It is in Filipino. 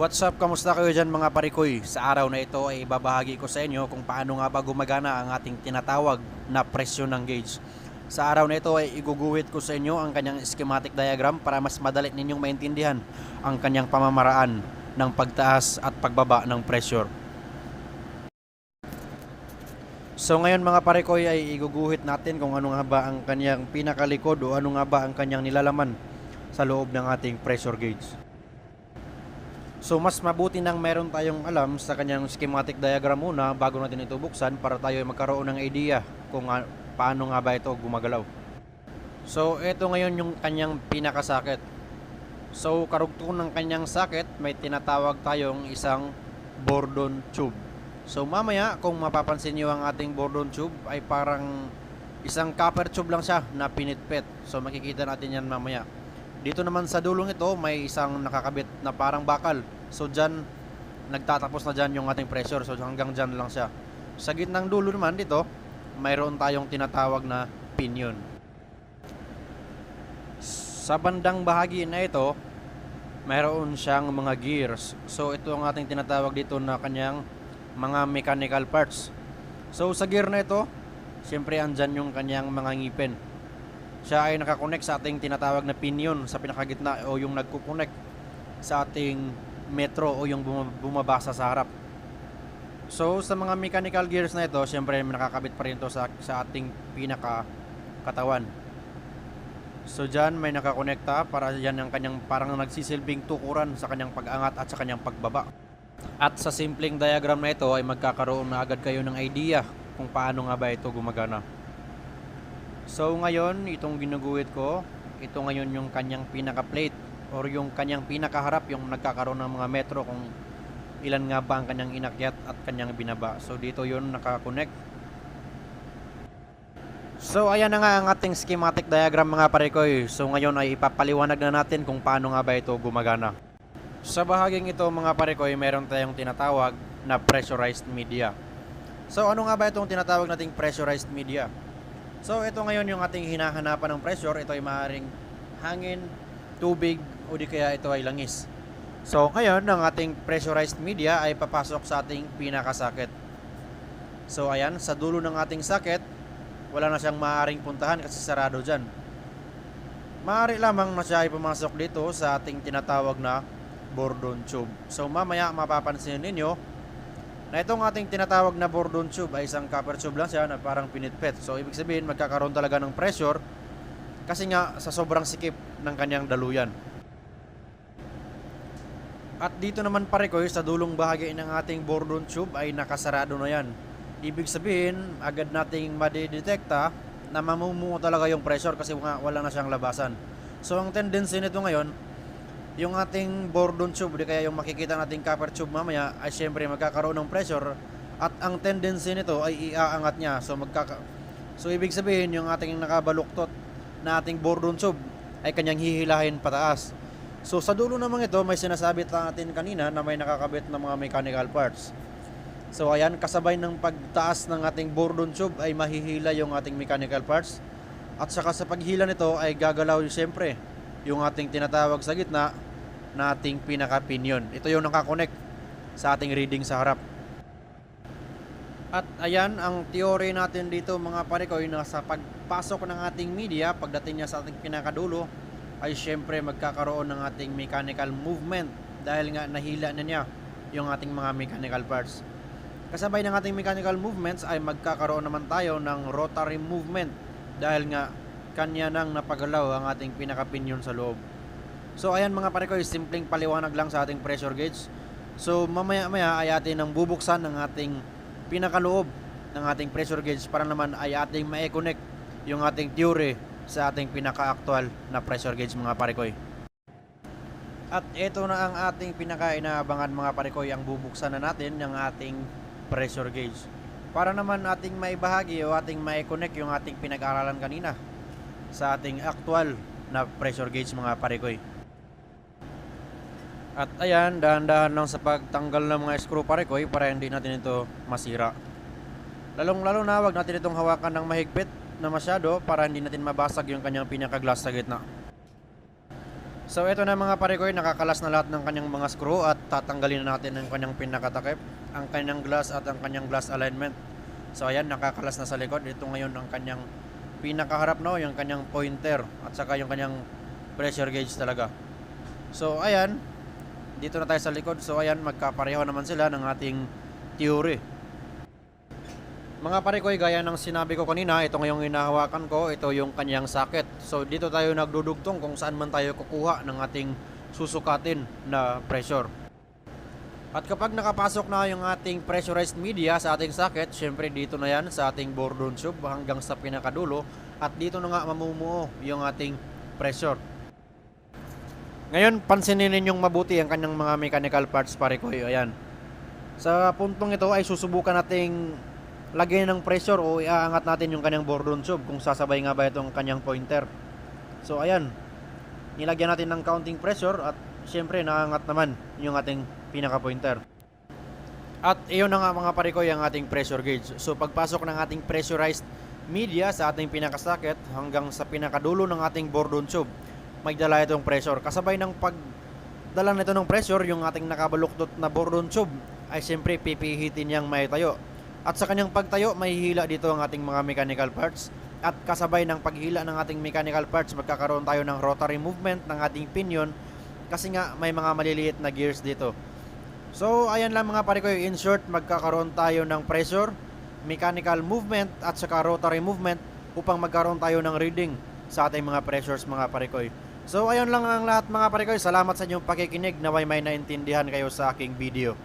What's up? Kamusta kayo dyan mga parikoy? Sa araw na ito ay ibabahagi ko sa inyo kung paano nga ba gumagana ang ating tinatawag na presyo ng gauge. Sa araw na ito ay iguguhit ko sa inyo ang kanyang schematic diagram para mas madali ninyong maintindihan ang kanyang pamamaraan ng pagtaas at pagbaba ng pressure. So ngayon mga parikoy ay iguguhit natin kung ano nga ba ang kanyang pinakalikod o ano nga ba ang kanyang nilalaman sa loob ng ating pressure gauge. So mas mabuti nang meron tayong alam sa kanyang schematic diagram muna bago natin ito buksan para tayo ay magkaroon ng idea kung nga- paano nga ba ito gumagalaw. So ito ngayon yung kanyang pinakasakit. So karugtong ng kanyang sakit may tinatawag tayong isang Bordon tube. So mamaya kung mapapansin niyo ang ating Bordon tube ay parang isang copper tube lang siya na pinitpit. So makikita natin yan mamaya. Dito naman sa dulong ito, may isang nakakabit na parang bakal. So dyan, nagtatapos na dyan yung ating pressure. So hanggang dyan lang siya. Sa gitnang dulo naman dito, mayroon tayong tinatawag na pinion. Sa bandang bahagi na ito, mayroon siyang mga gears. So ito ang ating tinatawag dito na kanyang mga mechanical parts. So sa gear na ito, siyempre andyan yung kanyang mga ngipin siya ay nakakonect sa ating tinatawag na pinion sa pinakagitna o yung nagkukonect sa ating metro o yung buma- bumabasa sa harap. So sa mga mechanical gears na ito, syempre nakakabit pa rin ito sa, sa ating pinaka katawan. So dyan may nakakonekta para yan ang kanyang parang nagsisilbing tukuran sa kanyang pag-angat at sa kanyang pagbaba. At sa simpleng diagram na ito ay magkakaroon na agad kayo ng idea kung paano nga ba ito gumagana. So ngayon, itong ginuguhit ko, ito ngayon yung kanyang pinaka-plate or yung kanyang pinakaharap, yung nagkakaroon ng mga metro kung ilan nga ba ang kanyang inakyat at kanyang binaba. So dito yun nakakonect. So ayan na nga ang ating schematic diagram mga parekoy. So ngayon ay ipapaliwanag na natin kung paano nga ba ito gumagana. Sa bahaging ito mga parekoy, meron tayong tinatawag na pressurized media. So ano nga ba itong tinatawag nating pressurized media? So ito ngayon yung ating hinahanapan ng pressure. Ito ay maaaring hangin, tubig, o di kaya ito ay langis. So ngayon, ang ating pressurized media ay papasok sa ating pinakasakit. So ayan, sa dulo ng ating sakit, wala na siyang maaaring puntahan kasi sarado dyan. Maaari lamang na siya ay pumasok dito sa ating tinatawag na Bordon tube. So mamaya mapapansin ninyo na itong ating tinatawag na Bordon tube ay isang copper tube lang siya na parang pinitpit. So ibig sabihin magkakaroon talaga ng pressure kasi nga sa sobrang sikip ng kanyang daluyan. At dito naman pare ko sa dulong bahagi ng ating Bordon tube ay nakasarado na yan. Ibig sabihin agad nating madidetekta na mamumungo talaga yung pressure kasi wala na siyang labasan. So ang tendency nito ngayon yung ating Bordon tube, di kaya yung makikita nating copper tube mamaya ay syempre magkakaroon ng pressure at ang tendency nito ay iaangat niya. So magkaka So ibig sabihin yung ating nakabaluktot na ating Bordon tube ay kanyang hihilahin pataas. So sa dulo naman ito may sinasabi natin kanina na may nakakabit na mga mechanical parts. So ayan, kasabay ng pagtaas ng ating Bordon tube ay mahihila yung ating mechanical parts. At saka sa paghila nito ay gagalaw siyempre yung ating tinatawag sa gitna na ating pinaka-pinion. Ito yung nakakonect sa ating reading sa harap. At ayan, ang theory natin dito mga parikoy na sa pagpasok ng ating media, pagdating niya sa ating pinakadulo, ay syempre magkakaroon ng ating mechanical movement dahil nga nahila na niya yung ating mga mechanical parts. Kasabay ng ating mechanical movements ay magkakaroon naman tayo ng rotary movement dahil nga kanya nang napagalaw ang ating pinaka-pinion sa loob. So ayan mga pare ko, simpleng paliwanag lang sa ating pressure gauge. So mamaya-maya ay atin ang bubuksan ng ating pinakaloob ng ating pressure gauge para naman ay ating ma-connect yung ating theory sa ating pinaka-actual na pressure gauge mga parekoy. At ito na ang ating pinaka-inaabangan mga parekoy ang bubuksan na natin ng ating pressure gauge. Para naman ating maibahagi o ating ma-connect yung ating pinag-aralan kanina sa ating actual na pressure gauge mga parekoy. At ayan, dahan-dahan lang sa pagtanggal ng mga screw parekoy para hindi natin ito masira. Lalong-lalo na wag natin itong hawakan ng mahigpit na masyado para hindi natin mabasag yung kanyang pinaka-glass sa gitna. So ito na mga pare ko, nakakalas na lahat ng kanyang mga screw at tatanggalin na natin ang kanyang pinakatakip, ang kanyang glass at ang kanyang glass alignment. So ayan, nakakalas na sa likod. Ito ngayon ang kanyang pinakaharap no, yung kanyang pointer at saka yung kanyang pressure gauge talaga. So ayan, dito na tayo sa likod. So ayan, magkapareho naman sila ng ating theory. Mga pare ko, gaya ng sinabi ko kanina, ito ngayong hinahawakan ko, ito yung kanyang socket. So dito tayo nagdudugtong kung saan man tayo kukuha ng ating susukatin na pressure. At kapag nakapasok na yung ating pressurized media sa ating socket, syempre dito na yan sa ating bourdon tube hanggang sa pinakadulo at dito na nga mamumuo yung ating pressure. Ngayon, pansinin ninyong mabuti ang kanyang mga mechanical parts pare ko. Ayan. Sa puntong ito ay susubukan nating lagyan ng pressure o iaangat natin yung kanyang bourdon tube kung sasabay nga ba itong kanyang pointer. So ayan, nilagyan natin ng counting pressure at syempre naangat naman yung ating pinaka pointer. At iyon na nga mga pare ko yung ating pressure gauge. So pagpasok ng ating pressurized media sa ating pinaka-socket hanggang sa pinakadulo ng ating bourdon tube, magdala itong pressure. Kasabay ng pagdala nito ng pressure, yung ating nakabaluktot na bourdon tube ay siyempre pipihitin niyang may tayo. At sa kanyang pagtayo, mahihila dito ang ating mga mechanical parts. At kasabay ng paghila ng ating mechanical parts, magkakaroon tayo ng rotary movement ng ating pinion kasi nga may mga maliliit na gears dito. So, ayan lang mga pare ko, in short, magkakaroon tayo ng pressure, mechanical movement at saka rotary movement upang magkaroon tayo ng reading sa ating mga pressures mga pare ko. So, ayun lang ang lahat mga pare ko. Salamat sa inyong pakikinig. Naway may naintindihan kayo sa aking video.